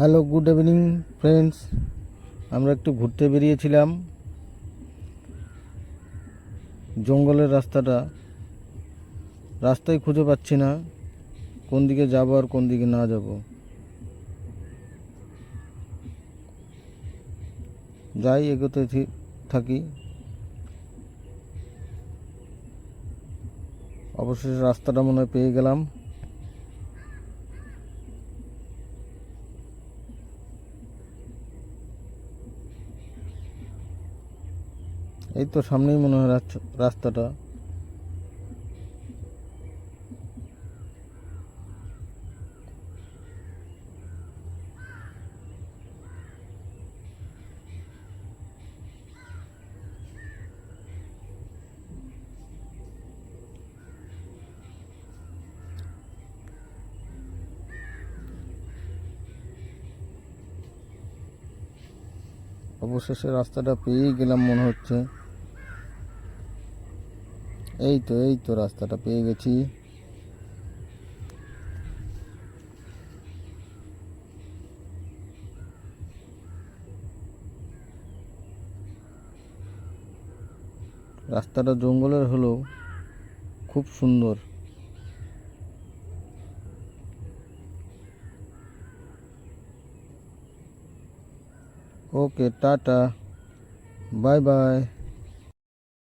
Hello good evening friends আমরা একটু ঘুরতে বেরিয়েছিলাম। জঙ্গলের রাস্তাটা। রাস্তায় খুঁজে পাচ্ছি না, কোন দিকে যাব আর কোন দিকে না যাব। যাই এগোতে থাকি। অবশেষে রাস্তাটা মনে হয় পেয়ে গেলাম। এই তো সামনেই মনে হয় রাস্তা- রাস্তাটা। অবশেষে রাস্তাটা পেয়েই গেলাম মনে হচ্ছে। এই তো এই তো রাস্তাটা পেয়ে গেছি। রাস্তাটা জঙ্গলের হলেও খুব সুন্দর। Okay, tata. Bye bye.